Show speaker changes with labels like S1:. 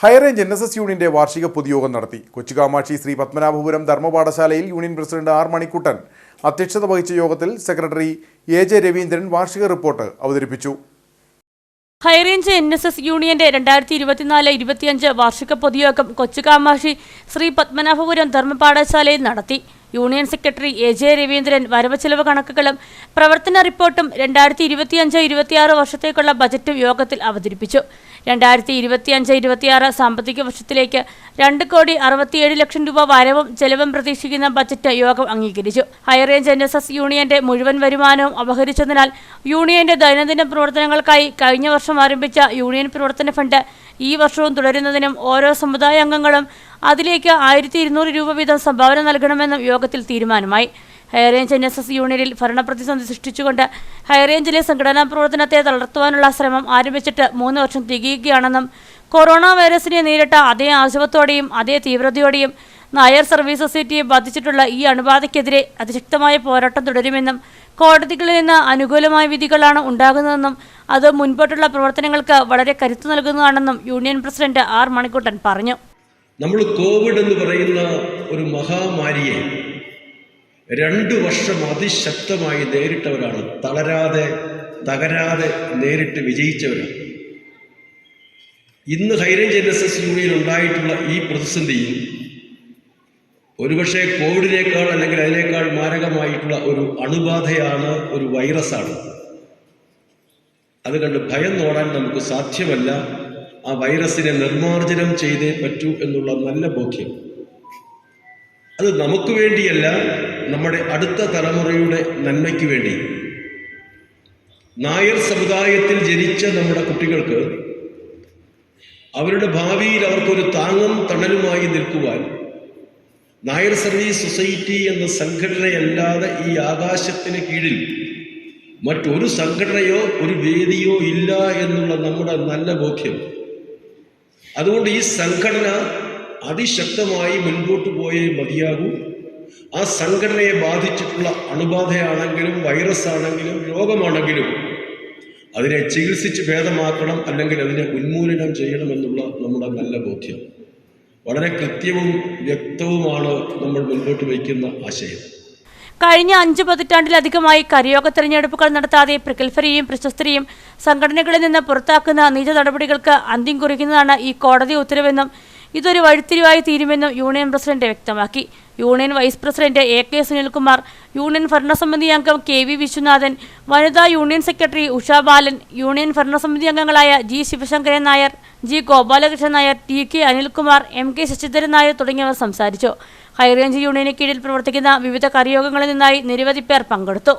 S1: High range N S S യൂണിയന്റെ വാർഷിക പൊതുയോഗം നടത്തി. കൊച്ചുകാമാക്ഷി ശ്രീ പത്മനാഭപുരം ധർമ്മപാഠശാലയിൽ യൂണിയൻ പ്രസിഡന്റ് ആർ മണിക്കുട്ടൻ അധ്യക്ഷത വഹിച്ച യോഗത്തിൽ സെക്രട്ടറി എ ജെ രവീന്ദ്രൻ വാർഷിക റിപ്പോർട്ട് അവതരിപ്പിച്ചു.
S2: ഹൈറേഞ്ച് എൻ എസ് എസ് യൂണിയന്റെ രണ്ടായിരത്തി ഇരുപത്തിനാല് ഇരുപത്തിയഞ്ച് വാർഷിക പൊതുയോഗം കൊച്ചുകാമാക്ഷി ശ്രീ പത്മനാഭപുരം ധർമ്മപാഠശാലയിൽ നടത്തി. Union secretary A J Raveendran വരവ് ചെലവ് കണക്കുകളും പ്രവർത്തന റിപ്പോർട്ടും രണ്ടായിരത്തി ഇരുപത്തിയഞ്ച് ഇരുപത്തിയാറ് വർഷത്തേക്കുള്ള ബജറ്റും യോഗത്തിൽ അവതരിപ്പിച്ചു. രണ്ടായിരത്തി ഇരുപത്തിയഞ്ച് ഇരുപത്തിയാറ് സാമ്പത്തിക വർഷത്തിലേക്ക് രണ്ട് കോടി അറുപത്തിയേഴ് ലക്ഷം രൂപ വരവും ചെലവും പ്രതീക്ഷിക്കുന്ന ബജറ്റ് യോഗം അംഗീകരിച്ചു. ഹൈറേഞ്ച് എൻ എസ് എസ് യൂണിയന്റെ മുഴുവൻ വരുമാനവും അപഹരിച്ചതിനാൽ യൂണിയന്റെ ദൈനംദിന പ്രവർത്തനങ്ങൾക്കായി കഴിഞ്ഞ വർഷം ആരംഭിച്ച യൂണിയൻ പ്രവർത്തന ഫണ്ട് ഈ വർഷവും തുടരുന്നതിനും ഓരോ സമുദായ അംഗങ്ങളും അതിലേക്ക് ആയിരത്തി ഇരുന്നൂറ് രൂപ വീതം സംഭാവന നൽകണമെന്നും യോഗത്തിൽ തീരുമാനമായി. ഹൈറേഞ്ച് എൻ എസ് എസ് യൂണിയനിൽ ഭരണപ്രതിസന്ധി സൃഷ്ടിച്ചുകൊണ്ട് ഹൈറേഞ്ചിലെ സംഘടനാ പ്രവർത്തനത്തെ തളർത്തുവാനുള്ള ശ്രമം ആരംഭിച്ചിട്ട് മൂന്ന് വർഷം തികയുകയാണെന്നും കൊറോണ വൈറസിനെ നേരിട്ട അതേ ആശുപത്രിയോടെയും അതേ തീവ്രതയോടെയും നായർ സർവീസ് സൊസൈറ്റിയെ ബാധിച്ചിട്ടുള്ള ഈ അണുബാധയ്ക്കെതിരെ അതിശക്തമായ പോരാട്ടം തുടരുമെന്നും കോടതികളിൽ നിന്ന് അനുകൂലമായ വിധികളാണ് ഉണ്ടാകുന്നതെന്നും അത് മുൻപോട്ടുള്ള പ്രവർത്തനങ്ങൾക്ക് വളരെ കരുത്തു നൽകുന്നതാണെന്നും യൂണിയൻ പ്രസിഡന്റ് ആർ മണിക്കുട്ടൻ പറഞ്ഞു.
S3: നമ്മൾ കോവിഡ് എന്ന് പറയുന്ന ഒരു മഹാമാരിയെ രണ്ടു വർഷം അതിശക്തമായി നേരിട്ടവരാണ്. തളരാതെ തകരാതെ നേരിട്ട് വിജയിച്ചവരാണ്. ഇന്ന് high range N S S union ഉണ്ടായിട്ടുള്ള ഈ പ്രതിസന്ധിയും ഒരുപക്ഷെ കോവിഡിനേക്കാൾ അല്ലെങ്കിൽ അതിനേക്കാൾ മാരകമായിട്ടുള്ള ഒരു അണുബാധയാണ് ഒരു വൈറസാണ്. അത് കണ്ട് ഭയം നോടാൻ നമുക്ക് സാധ്യമല്ല. ആ വൈറസിനെ നിർമാർജനം ചെയ്തേ പറ്റൂ എന്നുള്ള നല്ല ബോധ്യം. അത് നമുക്ക് വേണ്ടിയല്ല നമ്മുടെ അടുത്ത തലമുറയുടെ നന്മയ്ക്ക് വേണ്ടി. നായർ സമുദായത്തിൽ ജനിച്ച നമ്മുടെ കുട്ടികൾക്ക് അവരുടെ ഭാവിയിൽ അവർക്കൊരു താങ്ങും തണലുമായി നിൽക്കുവാൻ നായർ സർവീസ് സൊസൈറ്റി എന്ന സംഘടനയല്ലാതെ ഈ ആകാശത്തിന് കീഴിൽ മറ്റൊരു സംഘടനയോ ഒരു വേദിയോ ഇല്ല എന്നുള്ള നമ്മുടെ നല്ല ബോധ്യം. അതുകൊണ്ട് ഈ സംഘടന അതിശക്തമായി മുൻപോട്ട് പോയേ മതിയാകൂ. ആ സംഘടനയെ ബാധിച്ചിട്ടുള്ള അണുബാധയാണെങ്കിലും വൈറസ് ആണെങ്കിലും രോഗമാണെങ്കിലും അതിനെ ചികിത്സിച്ച് ഭേദമാക്കണം അല്ലെങ്കിൽ അതിനെ ഉന്മൂലനം ചെയ്യണമെന്നുള്ള നമ്മുടെ നല്ല ബോധ്യം. വളരെ കൃത്യവും വ്യക്തവുമാണ് നമ്മൾ മുൻപോട്ട് വയ്ക്കുന്ന ആശയം.
S2: കഴിഞ്ഞ അഞ്ച് പതിറ്റാണ്ടിലധികമായി കരയോഗ തെരഞ്ഞെടുപ്പുകൾ നടത്താതെ പ്രഗത്ഭരെയും പ്രശസ്തരെയും സംഘടനകളിൽ നിന്ന് പുറത്താക്കുന്ന നീച നടപടികൾക്ക് അന്ത്യം കുറിക്കുന്നതാണ് ഈ കോടതി ഉത്തരവെന്നും ഇതൊരു വഴിത്തിരിവായി തീരുമെന്നും യൂണിയൻ പ്രസിഡന്റ് വ്യക്തമാക്കി. Union vice president A K Sunilkumar union ഭരണസമിതി അംഗം കെ വി വിശ്വനാഥൻ വനിതാ union secretary Usha Balan union ഭരണസമിതി അംഗങ്ങളായ G Sivasankaran Nair G Gopalakrishnan Nair T K Anilkumar M K Sasidharan Nair തുടങ്ങിയവർ സംസാരിച്ചു. ഹൈറേഞ്ച് യൂണിയന് കീഴിൽ പ്രവർത്തിക്കുന്ന വിവിധ കരയോഗങ്ങളിൽ നിന്നായി നിരവധി പേർ പങ്കെടുത്തു.